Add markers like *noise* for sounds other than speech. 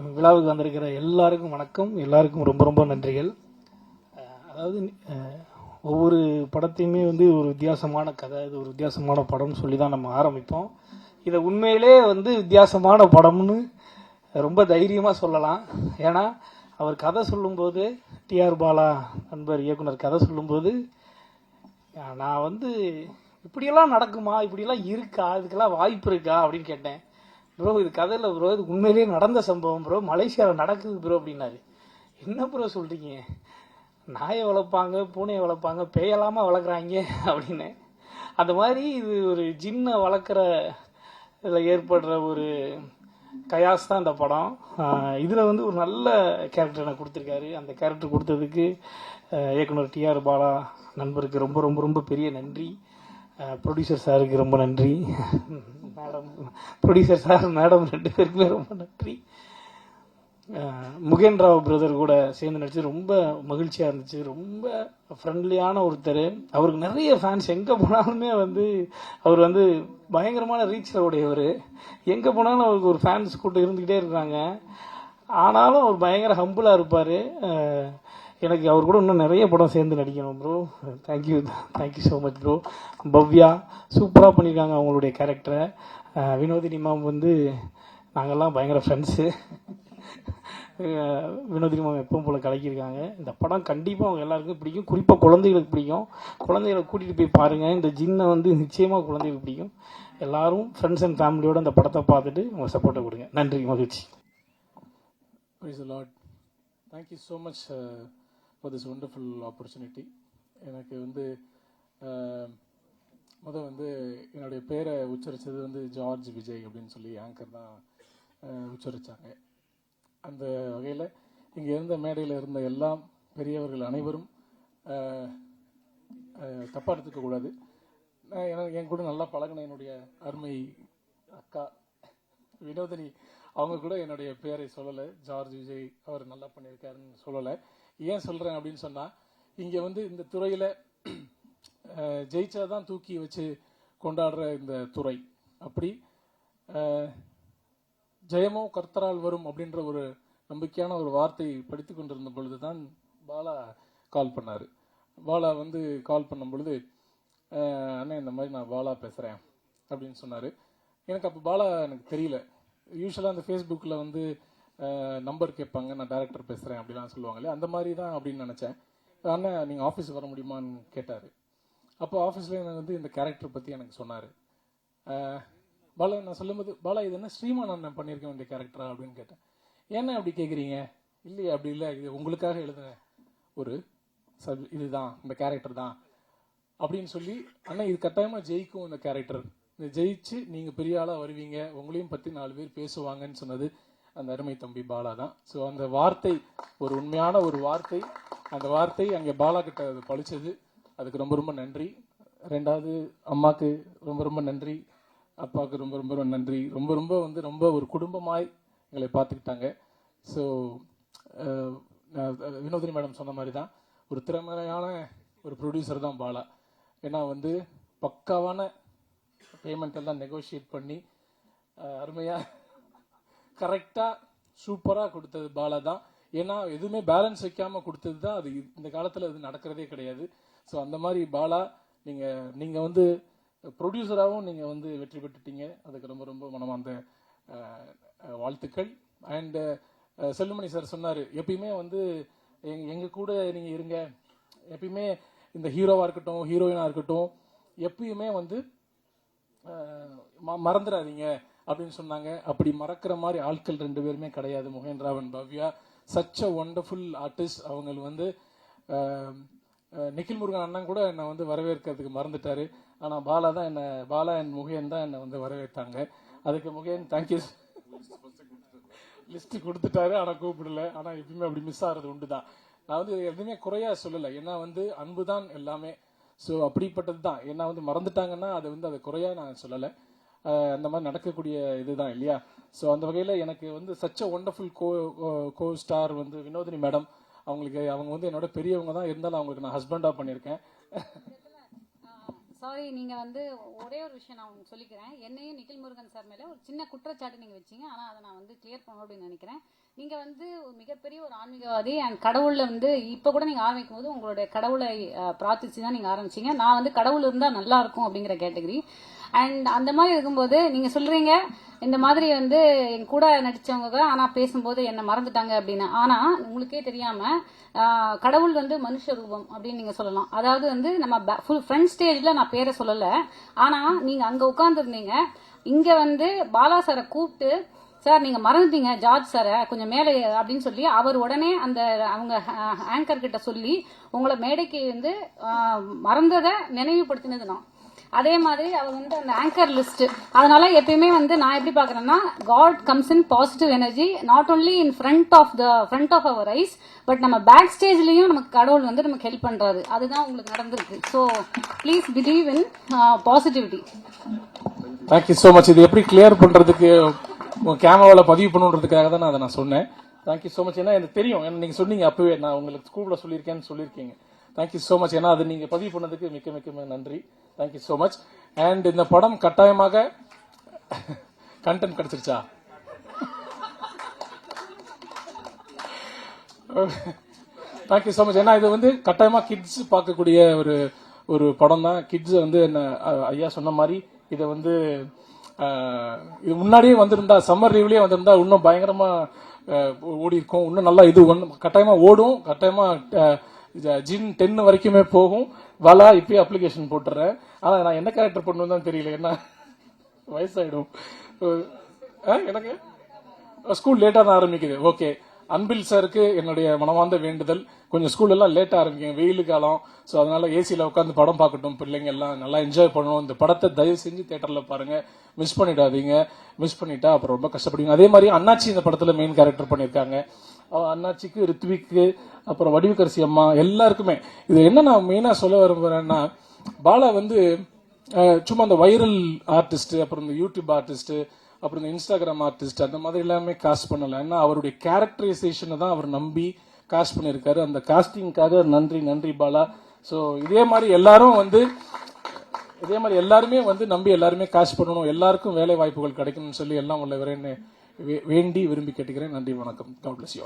விழாவுக்கு வந்திருக்கிற எல்லாருக்கும் வணக்கம். எல்லாருக்கும் ரொம்ப ரொம்ப நன்றிகள். அதாவது ஒவ்வொரு படத்தையுமே வந்து ஒரு வித்தியாசமான கதை இது ஒரு வித்தியாசமான படம்னு சொல்லி தான் நம்ம ஆரம்பிப்போம். இதை உண்மையிலே வந்து வித்தியாசமான படம்னு ரொம்ப தைரியமாக சொல்லலாம். ஏன்னா அவர் கதை சொல்லும்போது டிஆர் பாலா நண்பர் இயக்குனர் கதை சொல்லும்போது நான் வந்து இப்படியெல்லாம் நடக்குமா? இப்படியெல்லாம் இருக்கா? இதுக்கெல்லாம் வாய்ப்பு இருக்கா? அப்படின்னு கேட்டேன். ப்ரோ இது கதையில் ப்ரோ இது உண்மையிலேயே நடந்த சம்பவம் ப்ரோ மலேசியாவில் நடக்குது ப்ரோ அப்படின்னாரு. என்ன ப்ரோ சொல்கிறீங்க நாயை வளர்ப்பாங்க பூனையை வளர்ப்பாங்க பேயலாமல் வளர்க்குறாங்க அப்படின்னு. அந்த மாதிரி இது ஒரு ஜின்னை வளர்க்குற இதில் ஏற்படுற ஒரு கயாஸ் தான் இந்த படம். இதில் வந்து ஒரு நல்ல கேரக்டர் எனக்கு கொடுத்துருக்காரு. அந்த கேரக்டர் கொடுத்ததுக்கு இயக்குனர் டிஆர் பாலா நண்பருக்கு ரொம்ப ரொம்ப ரொம்ப பெரிய நன்றி. ப்ரொடியூசர் சாருக்கு ரொம்ப நன்றி. ப்ரொடியூசர் சார் மேடம் ரெண்டு பேருக்குமே ரொம்ப நன்றி. முகேன் ராவ் பிரதர் கூட சேர்ந்து நடிச்சு ரொம்ப மகிழ்ச்சியாக இருந்துச்சு. ரொம்ப ஃப்ரெண்ட்லியான ஒருத்தர். அவருக்கு நிறைய ஃபேன்ஸ் எங்கே போனாலுமே வந்து அவர் வந்து பயங்கரமான ரீச்சர் உடையவர். எங்கே போனாலும் அவருக்கு ஒரு ஃபேன்ஸ் கூட்டம் இருந்துக்கிட்டே இருக்காங்க ஆனாலும் அவர் பயங்கர ஹம்புளாக இருப்பார். எனக்கு அவர் கூட இன்னும் நிறைய படம் சேர்ந்து நடிக்கணும் bro thank you thank you so much bro Bhavya சூப்பராக பண்ணியிருக்காங்க அவங்களுடைய கேரக்டரை வினோதினி மேம் வந்து நாங்கள்லாம் பயங்கர ஃப்ரெண்ட்ஸு வினோதினி மேம் எப்பவும் போல் கலக்கியிருக்காங்க. இந்த படம் கண்டிப்பாக அவங்க எல்லாருக்கும் பிடிக்கும். குறிப்பாக குழந்தைகளுக்கு பிடிக்கும். குழந்தைகளை கூட்டிகிட்டு போய் பாருங்கள் இந்த ஜின்னை வந்து நிச்சயமாக குழந்தைகளுக்கு பிடிக்கும். எல்லாரும் ஃப்ரெண்ட்ஸ் அண்ட் ஃபேமிலியோடு அந்த படத்தை பார்த்துட்டு உங்கள் சப்போர்ட்டை கொடுங்க. நன்றி மகிழ்ச்சி. Thank you so much sir for this wonderful opportunity எனக்கு வந்து முதல் முத வந்து என்னுடைய பேரை உச்சரித்தது வந்து ஜார்ஜ் விஜய் அப்படின்னு சொல்லி ஆங்கர் தான் உச்சரித்தாங்க அந்த வகையில் இங்கே இருந்த மேடையில் இருந்த எல்லாம் பெரியவர்கள் அனைவரும் தப்பாக எடுத்துக்கக்கூடாது நான் எனக்கு என் கூட நல்லா பழகின என்னுடைய அருமை அக்கா வினோதினி அவங்க கூட என்னுடைய பேரை சொல்லலை. ஜார்ஜ் விஜய் அவர் நல்லா பண்ணியிருக்காருன்னு சொல்லலை. ஏன் சொல்கிறேன் அப்படின்னு சொன்னால் இங்கே வந்து இந்த துறையில் *clears throat* ஜெயிச்சாதான் தூக்கி வச்சு கொண்டாடுற இந்த துறை. அப்படி ஜெயமோ கர்த்தரால் வரும் அப்படின்ற ஒரு நம்பிக்கையான ஒரு வார்த்தை படித்து கொண்டிருந்த பொழுது தான் பாலா கால் பண்ணார். பாலா வந்து கால் பண்ணும் பொழுது அண்ணன் இந்த மாதிரி நான் பாலா பேசுகிறேன் அப்படின்னு சொன்னார். எனக்கு அப்போ பாலா எனக்கு தெரியல. யூஸ்வலாக அந்த ஃபேஸ்புக்கில் வந்து நம்பர் கேட்பாங்க நான் டேரக்டர் பேசுகிறேன் அப்படிலாம் சொல்லுவாங்களே அந்த மாதிரி தான் அப்படின்னு நினச்சேன். ஆனால் நீங்கள் ஆஃபீஸ் வர முடியுமான்னு கேட்டார். அப்போ ஆஃபீஸில் எனக்கு வந்து இந்த கேரக்டர் பற்றி எனக்கு சொன்னார். பாலா நான் சொல்லும்போது பாலா இது என்ன ஸ்ரீமான் அண்ணன் பண்ணியிருக்க வேண்டிய கேரக்டரா அப்படின்னு கேட்டேன். என்ன அப்படி கேட்குறீங்க இல்லையே அப்படி இல்லை. இது உங்களுக்காக எழுதின ஒரு சப் இதுதான் இந்த கேரக்டர் தான். அப்படின்னு சொல்லி அண்ணா இது கட்டாயமாக ஜெயிக்கும் இந்த கேரக்டர் இந்த ஜெயிச்சு நீங்கள் பெரிய ஆளாக வருவீங்க. உங்களையும் பற்றி நாலு பேர் பேசுவாங்கன்னு சொன்னது அந்த அருமை தம்பி பாலா தான். ஸோ அந்த வார்த்தை ஒரு உண்மையான ஒரு வார்த்தை அந்த வார்த்தை அங்கே பாலா கிட்ட அது பழிச்சது. அதுக்கு ரொம்ப ரொம்ப நன்றி. ரெண்டாவது அம்மாவுக்கு ரொம்ப ரொம்ப நன்றி. அப்பாவுக்கு ரொம்ப ரொம்ப ரொம்ப நன்றி. ரொம்ப ரொம்ப வந்து ரொம்ப ஒரு குடும்பமாய் எங்களை பார்த்துக்கிட்டாங்க. ஸோ வினோதினி மேடம் சொன்ன மாதிரி தான். ஒரு திறமையான ஒரு ப்ரொடியூசர் தான் பாலா. ஏன்னா வந்து பக்காவான பேமெண்ட் எல்லாம் நெகோஷியேட் பண்ணி அருமையாக கரெக்டாக சூப்பராக கொடுத்தது பாலா தான். ஏன்னா எதுவுமே பேலன்ஸ் வைக்காமல் கொடுத்தது தான் அது. இந்த காலத்தில் அது நடக்கிறதே கிடையாது. ஸோ அந்த மாதிரி பாலா நீங்கள் நீங்கள் வந்து ப்ரொடியூசராகவும் நீங்கள் வந்து வெற்றி பெற்றுட்டீங்க. அதுக்கு ரொம்ப ரொம்ப மனமார்ந்த வாழ்த்துக்கள். அண்டு செல்லுமணி சார் சொன்னார் எப்பயுமே வந்து எங் எங்கள் கூட நீங்கள் இருங்க. எப்பயுமே இந்த ஹீரோவாக இருக்கட்டும் ஹீரோயினாக இருக்கட்டும் எப்பயுமே வந்து ம- மறந்துடாதீங்க. அப்படின்னு சொன்னாங்க. அப்படி மறக்கிற மாதிரி ஆட்கள் ரெண்டு பேருமே கிடையாது. மொஹேந்திராவன் Bhavya such a wonderful artist அவங்க வந்து நிகில் நிখিল முருகன் அண்ணன் கூட என்னை வந்து வரவேற்கிறதுக்கு மறந்துட்டாரு. ஆனால் பாலா தான் என்னை பாலா அண்ட் முகேன் தான் என்னை வந்து வரவேற்றாங்க. அதுக்கு முகேன் தேங்க்யூ லிஸ்ட் கொடுத்துட்டாரு ஆனால் கூப்பிடல. ஆனால் எப்பயுமே அப்படி மிஸ் ஆகிறது உண்டு தான் நான் வந்து எதுவுமே குறையா சொல்லலை. ஏன்னா வந்து அன்பு தான் எல்லாமே. ஸோ அப்படிப்பட்டது தான் ஏன்னா வந்து மறந்துட்டாங்கன்னா அது வந்து அதை குறையா நான் சொல்லலை. அந்த மாதிரி நடக்கக்கூடிய இதுதான் இல்லையா? ஸோ அந்த வகையில் எனக்கு வந்து சச்ச ஒண்டர்ஃபுல் கோ கோ ஸ்டார் வந்து வினோதினி மேடம். அவங்களுக்கு அவங்க வந்து என்னோட பெரியவங்க தான். இருந்தாலும் அவங்களுக்கு நான் ஹஸ்பண்டாக பண்ணியிருக்கேன். சாரி நீங்கள் வந்து ஒரே ஒரு விஷயம் நான் உங்களுக்கு சொல்லிக்கிறேன். என்னையும் நிக்கில் முருகன் சார் மேலே ஒரு சின்ன குற்றச்சாட்டு நீங்கள் வச்சீங்க. ஆனால் அதை நான் வந்து கிளியர் பண்ணணும் அப்படின்னு நினைக்கிறேன். நீங்கள் வந்து ஒரு மிகப்பெரிய ஒரு ஆன்மீகவாதி அண்ட் கடவுளில் வந்து இப்போ கூட நீங்கள் ஆரம்பிக்கும் போது உங்களுடைய கடவுளை பிரார்த்திச்சு தான் நீங்கள் ஆரம்பிச்சீங்க. நான் வந்து கடவுள் இருந்தால் நல்லா இருக்கும் அப்படிங்கிற கேட்டகரி அண்ட் அந்த மாதிரி இருக்கும்போது நீங்க சொல்றீங்க இந்த மாதிரி வந்து என் கூட நடிச்சவங்க ஆனா பேசும்போது என்ன மறந்துட்டாங்க அப்படின்னு. ஆனா உங்களுக்கே தெரியாம கடவுள் வந்து மனுஷ ரூபம் அப்படின்னு நீங்க சொல்லலாம். அதாவது வந்து நம்ம ஃபுல் ஃப்ரண்ட் ஸ்டேஜ்ல நான் பேரை சொல்லல. ஆனா நீங்க அங்க உட்கார்ந்துருந்தீங்க. இங்க வந்து பாலா சாரை கூப்பிட்டு சார் நீங்க மறந்துட்டீங்க ஜார்ஜ் சாரை கொஞ்சம் மேலே அப்படின்னு சொல்லி அவர் உடனே அந்த அவங்க ஆங்கர் கிட்ட சொல்லி உங்களை மேடைக்கு வந்து மறந்ததை நினைவுபடுத்தினது நான். அதே மாதிரி அவர் வந்து அந்த ஆங்கர் லிஸ்ட் அதனால எப்பயுமே வந்து நான் எப்படி பாக்குறேன்னா God comes in positive energy not only in front of the front of our eyes but நம்ம பேக் ஸ்டேஜ்லயும் நமக்கு கடவுள் வந்து நமக்கு ஹெல்ப் பண்றாரு. அதுதான் உங்களுக்கு நடந்திருக்கு. So please believe in positivity thank you so much இது எப்படி கிளியர் பண்றதுக்கு கேமராவில் பதிவு பண்ணுன்றதுக்காக தான் நான் அதை நான் சொன்னேன். தேங்க்யூ ஸோ மச் ஏன்னா எனக்கு தெரியும். ஏன்னா நீங்கள் சொன்னீங்க அப்பவே. நான் உங்களுக்கு ஸ்கூலில் சொல்லியிருக்கேன்னு சொல்லியிருக்கீங்க. தேங்க்யூ ஸோ மச் ஏன்னா அது நீங்கள் பதிவு பண்ணதுக்கு மிக்க மிக்க நன்றி. தேங்க்யூ ஸோ மச் அண்ட் இந்த படம் கட்டாயமாக கண்டென்ட் கிடைச்சிருச்சா? தேங்க்யூ ஸோ மச் ஏன்னா இது வந்து கட்டாயமாக கிட்ஸ் பார்க்கக்கூடிய ஒரு ஒரு படம் தான். கிட்ஸ் வந்து என்ன ஐயா சொன்ன மாதிரி இதை வந்து இது முன்னாடியே வந்திருந்தா சம்மர் லீவ்லேயே வந்திருந்தா இன்னும் பயங்கரமாக ஓடி இருக்கும் இன்னும் நல்லா இது ஒன்று கட்டாயமாக ஓடும். கட்டாயமாக ஜின் டென் வரைக்குமே போகும். வலா இப்பயே அப்ளிகேஷன் போட்டுறேன். ஆனா நான் என்ன கேரக்டர் பண்ணணும் தான் தெரியல. என்ன வயசாயிடும். எனக்கு? ஸ்கூல் லேட்டாக தான் ஆரம்பிக்குது. ஓகே. அன்பில் சாருக்கு என்னுடைய மனமார்ந்த வேண்டுதல். கொஞ்சம் ஸ்கூல் எல்லாம் லேட்டாக ஆரம்பிக்கும். வெயில் காலம். ஸோ அதனால ஏசியில் உட்காந்து படம் பார்க்கட்டும். பிள்ளைங்க எல்லாம் நல்லா என்ஜாய் பண்ணணும். இந்த படத்தை தயவு செஞ்சு தேட்டரில் பாருங்க. மிஸ் பண்ணிடாதீங்க. மிஸ் பண்ணிட்டா அப்புறம் ரொம்ப கஷ்டப்படுவீங்க. அதே மாதிரி அண்ணாச்சி இந்த படத்தில் மெயின் கேரக்டர் பண்ணியிருக்காங்க. அண்ணாச்சிக்கு ரித்விக்கு அப்புறம் வடிவுக்கரசி அம்மா எல்லாருக்குமே. இது என்ன நான் மெயினாக சொல்ல விரும்புகிறேன்னா பாலா வந்து சும்மா அந்த வைரல் ஆர்டிஸ்ட் அப்புறம் இந்த யூடியூப் ஆர்டிஸ்ட் அப்புறம் இந்த இன்ஸ்டாகிராம் ஆர்டிஸ்ட் அந்த மாதிரி எல்லாமே காஸ்ட் பண்ணலை. ஏன்னா அவருடைய கேரக்டரைசேஷனை தான் அவர் நம்பி காஸ்ட் பண்ணியிருக்காரு. அந்த காஸ்டிங்காக நன்றி நன்றி பாலா. ஸோ இதே மாதிரி எல்லாரும் வந்து இதே மாதிரி எல்லாருமே வந்து நம்பி எல்லாருமே காஸ்ட் பண்ணணும். எல்லாருக்கும் வேலை வாய்ப்புகள் கிடைக்கணும்னு சொல்லி எல்லாம் உள்ள வேண்டி விரும்பி கேட்டுக்கிறேன் நன்றி வணக்கம் காட் பிளஸ் யூ.